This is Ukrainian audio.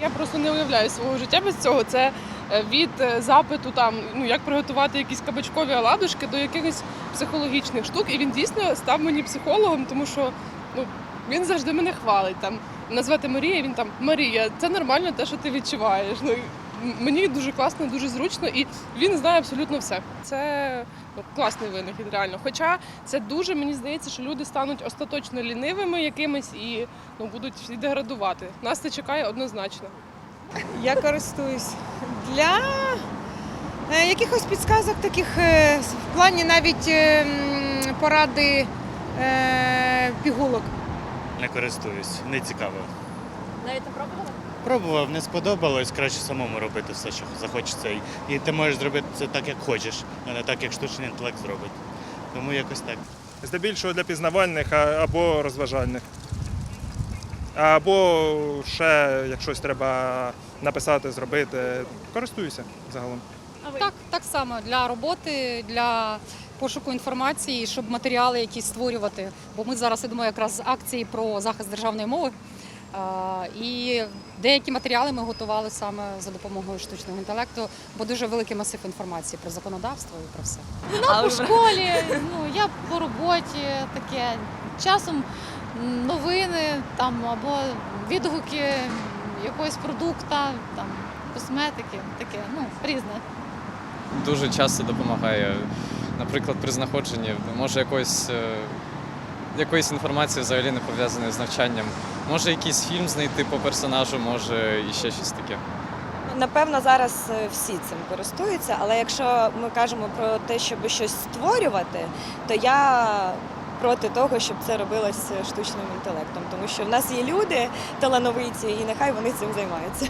Я просто не уявляю свого життя без цього. Це е, від е, запиту там, ну як приготувати якісь кабачкові оладушки до якихось психологічних штук. І він дійсно став мені психологом, тому що ну він завжди мене хвалить. Там назвати Марія, він там Марія, це нормально те, що ти відчуваєш. Ну мені дуже класно, дуже зручно, і він знає абсолютно все. Це ну, класний винахід, реально. Хоча це дуже мені здається, що люди стануть остаточно лінивими якимись і ну будуть всі деградувати. Нас це чекає однозначно. Я користуюсь для е, якихось підсказок таких е, в плані навіть е, поради пігулок. Не користуюсь, не цікаво. Навіть не пробували? Пробував, не сподобалось, краще самому робити все, що захочеться. І- ти можеш зробити це так, як хочеш, а не так, як штучний інтелект зробить. Тому якось так. Здебільшого для пізнавальних або розважальних. Або ще, як щось треба написати, зробити, користуюся загалом. Так, так само для роботи, для пошуку інформації, щоб матеріали якісь створювати. Бо ми зараз ідемо якраз з акції про захист державної мови. І деякі матеріали ми готували саме за допомогою штучного інтелекту, бо дуже великий масив інформації про законодавство і про все. А по школі, ну я по роботі таке. Часом новини там або відгуки якогось продукта, там косметики, таке, ну різне. дуже часто допомагає. Наприклад, при знаходженні може якоїсь, е, якоїсь інформації взагалі не пов'язаної з навчанням. Може якийсь фільм знайти по персонажу, може і ще щось таке. Напевно, зараз е, всі цим користуються, але якщо ми кажемо про те, щоб щось створювати, то я проти того, щоб це робилось штучним інтелектом, тому що в нас є люди талановиті, і нехай вони цим займаються.